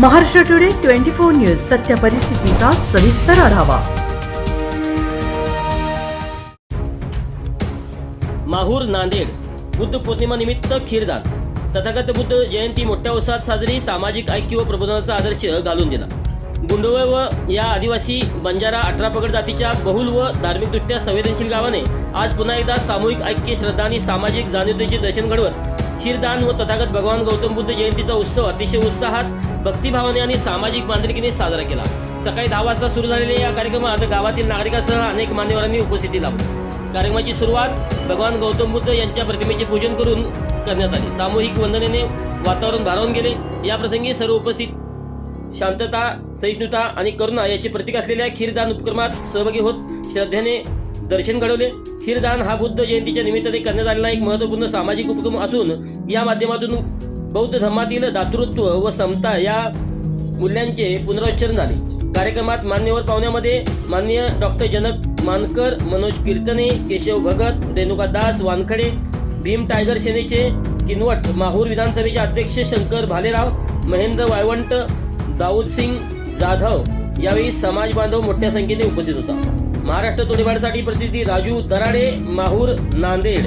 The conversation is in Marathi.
Maharashtra today twenty four news सत्य परिस्थितीचा सविस्तर आढावा. माहूर नांदेड बुद्ध पौर्णिमा निमित्त खीरदान. तथागत बुद्ध जयंती मोठ्या उत्साहात साजरी सामाजिक ऐक्य व प्रबोधनाचा आदर्श घालून दिला. गुंडोळ व या आदिवासी बंजारा अठरा पगड जातीच्या बहुल व धार्मिकदृष्ट्या संवेदनशील गावाने आज पुन्हा एकदा सामूहिक ऐक्य श्रद्धा आणि सामाजिक जाणीवतेचे दर्शन घडवत खीरदान व तथागत भगवान गौतम बुद्ध जयंतीचा उत्सव अतिशय उत्साहात भक्तिभावाने आणि सामाजिक बांधिलकीने साजरा केला. सकाळी दहा वाजता सुरू झालेल्या या कार्यक्रमात गावातील नागरिकांसह अनेक मान्यवरांनी उपस्थिती लावली कार्यक्रमाची सुरुवात भगवान गौतम बुद्ध यांच्या प्रतिमेचे पूजन करून करण्यात आली. सामूहिक वंदनेने वातावरण भारावून गेले. या प्रसंगी सर्व उपस्थित शांतता सहिष्णुता आणि करुणा याचे प्रतीक असलेल्या खीरदान उपक्रमात सहभागी होत श्रद्धेने दर्शन घडवले. खीरदान हा बुद्ध जयंतीच्या निमित्ताने करण्यात आलेला एक महत्त्वपूर्ण सामाजिक उपक्रम असून या माध्यमातून बौद्ध धर्मातील दातृत्व व समता या मूल्यांचे पुनरुच्चारण झाले. कार्यक्रमात मान्यवर पाहुण्यामध्ये माननीय डॉक्टर जनक मानकर मनोज कीर्तने केशव भगत रेणुका दास वानखडे भीम टायगर सेनेचे किनवट माहूर विधानसभेचे अध्यक्ष शंकर भालेराव महेंद्र वायवंट दाऊद सिंग जाधव यावेळी समाज बांधव मोठ्या संख्येने उपस्थित होता. महाराष्ट्र तोडीवाडीसाठी प्रतिनिधी राजू दराडे माहूर नांदेड.